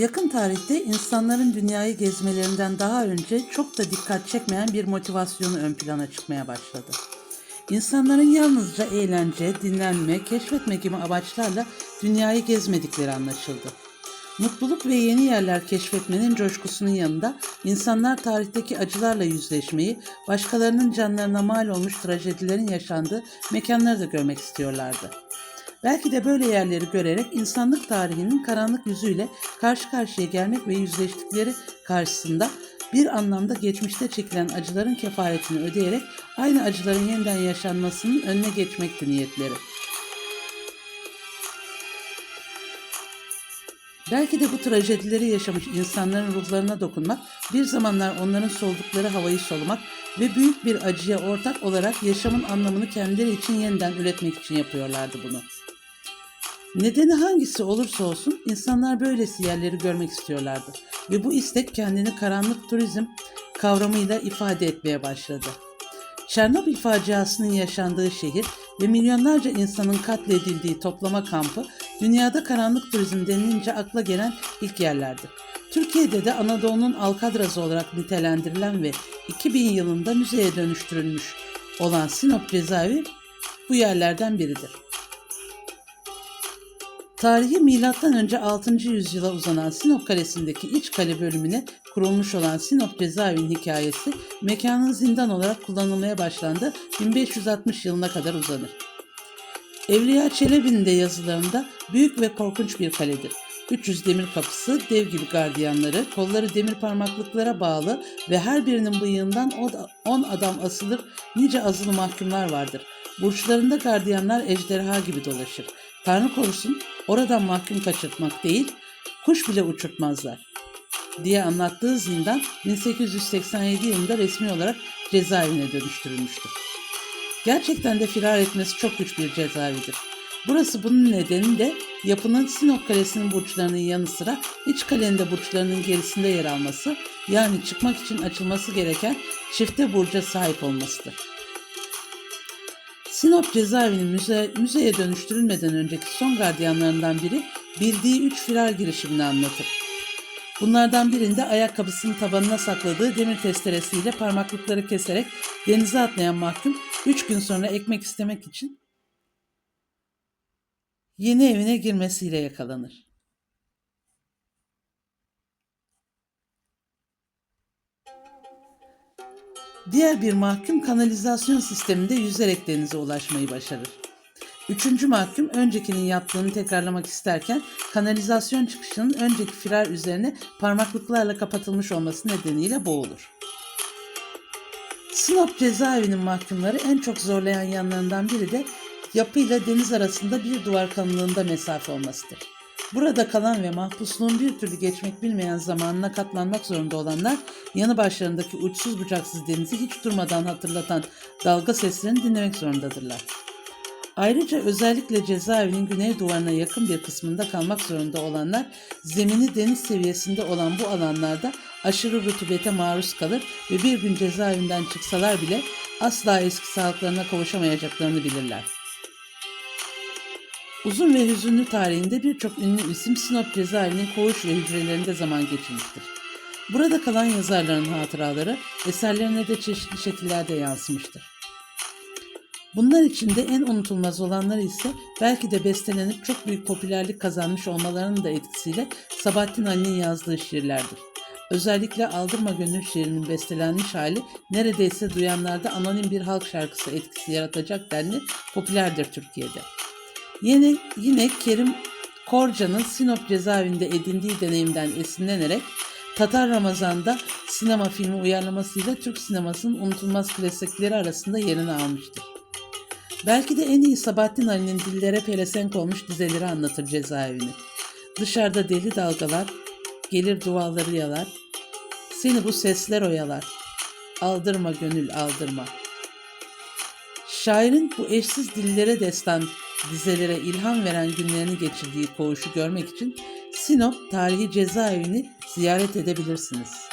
Yakın tarihte insanların dünyayı gezmelerinden daha önce çok da dikkat çekmeyen bir motivasyonu ön plana çıkmaya başladı. İnsanların yalnızca eğlence, dinlenme, keşfetme gibi amaçlarla dünyayı gezmedikleri anlaşıldı. Mutluluk ve yeni yerler keşfetmenin coşkusunun yanında insanlar tarihteki acılarla yüzleşmeyi, başkalarının canlarına mal olmuş trajedilerin yaşandığı mekanları da görmek istiyorlardı. Belki de böyle yerleri görerek insanlık tarihinin karanlık yüzüyle karşı karşıya gelmek ve yüzleştikleri karşısında bir anlamda geçmişte çekilen acıların kefaretini ödeyerek aynı acıların yeniden yaşanmasının önüne geçmekti niyetleri. Belki de bu trajedileri yaşamış insanların ruhlarına dokunmak, bir zamanlar onların soldukları havayı solumak ve büyük bir acıya ortak olarak yaşamın anlamını kendileri için yeniden üretmek için yapıyorlardı bunu. Nedeni hangisi olursa olsun insanlar böylesi yerleri görmek istiyorlardı ve bu istek kendini karanlık turizm kavramıyla ifade etmeye başladı. Çernobil faciasının yaşandığı şehir ve milyonlarca insanın katledildiği toplama kampı dünyada karanlık turizm denilince akla gelen ilk yerlerdi. Türkiye'de de Anadolu'nun Alkadrazı olarak nitelendirilen ve 2000 yılında müzeye dönüştürülmüş olan Sinop cezaevi bu yerlerden biridir. Tarihi önce 6. yüzyıla uzanan Sinop Kalesi'ndeki iç kale bölümüne kurulmuş olan Sinop cezaevinin hikayesi mekanın zindan olarak kullanılmaya başlandı 1560 yılına kadar uzanır. Evliya Çelebi'nin de yazılarında büyük ve korkunç bir kaledir. 300 demir kapısı, dev gibi gardiyanları, kolları demir parmaklıklara bağlı ve her birinin bıyığından 10 adam asılır nice azılı mahkumlar vardır. Burçlarında gardiyanlar ejderha gibi dolaşır. Tanrı korusun oradan mahkum kaçırtmak değil, kuş bile uçurtmazlar diye anlattığı zindan 1887 yılında resmi olarak cezaevine dönüştürülmüştür. Gerçekten de firar etmesi çok güç bir cezaevidir. Burası bunun nedeni de yapının Sinop Kalesi'nin burçlarının yanı sıra iç kalenin de burçlarının gerisinde yer alması yani çıkmak için açılması gereken çifte burca sahip olmasıdır. Sinop cezaevinin müze, müzeye dönüştürülmeden önceki son gardiyanlarından biri bildiği üç firar girişimini anlatır. Bunlardan birinde ayakkabısının tabanına sakladığı demir testeresiyle parmaklıkları keserek denize atlayan mahkum 3 gün sonra ekmek istemek için yeni evine girmesiyle yakalanır. Diğer bir mahkum kanalizasyon sisteminde yüzerek denize ulaşmayı başarır. Üçüncü mahkum öncekinin yaptığını tekrarlamak isterken kanalizasyon çıkışının önceki firar üzerine parmaklıklarla kapatılmış olması nedeniyle boğulur. Sinop cezaevinin mahkumları en çok zorlayan yanlarından biri de yapıyla deniz arasında bir duvar kalınlığında mesafe olmasıdır. Burada kalan ve mahpusluğun bir türlü geçmek bilmeyen zamanına katlanmak zorunda olanlar yanı başlarındaki uçsuz bucaksız denizi hiç durmadan hatırlatan dalga seslerini dinlemek zorundadırlar. Ayrıca özellikle cezaevinin güney duvarına yakın bir kısmında kalmak zorunda olanlar zemini deniz seviyesinde olan bu alanlarda aşırı rutubete maruz kalır ve bir gün cezaevinden çıksalar bile asla eski sağlıklarına kavuşamayacaklarını bilirler. Uzun ve hüzünlü tarihinde birçok ünlü isim Sinop cezaevinin koğuş ve hücrelerinde zaman geçirmiştir. Burada kalan yazarların hatıraları eserlerine de çeşitli şekillerde yansımıştır. Bunlar içinde en unutulmaz olanları ise belki de bestelenip çok büyük popülerlik kazanmış olmalarının da etkisiyle Sabahattin Ali'nin yazdığı şiirlerdir. Özellikle Aldırma Gönül şiirinin bestelenmiş hali neredeyse duyanlarda anonim bir halk şarkısı etkisi yaratacak denli popülerdir Türkiye'de. Yine, yine Kerim Korcan'ın Sinop cezaevinde edindiği deneyimden esinlenerek Tatar Ramazan'da sinema filmi uyarlamasıyla Türk sinemasının unutulmaz klasikleri arasında yerini almıştır. Belki de en iyi Sabahattin Ali'nin dillere pelesenk olmuş dizeleri anlatır cezaevini. Dışarıda deli dalgalar, gelir duaları yalar, seni bu sesler oyalar, aldırma gönül aldırma. Şairin bu eşsiz dillere destan dizelere ilham veren günlerini geçirdiği koğuşu görmek için Sinop Tarihi Cezaevini ziyaret edebilirsiniz.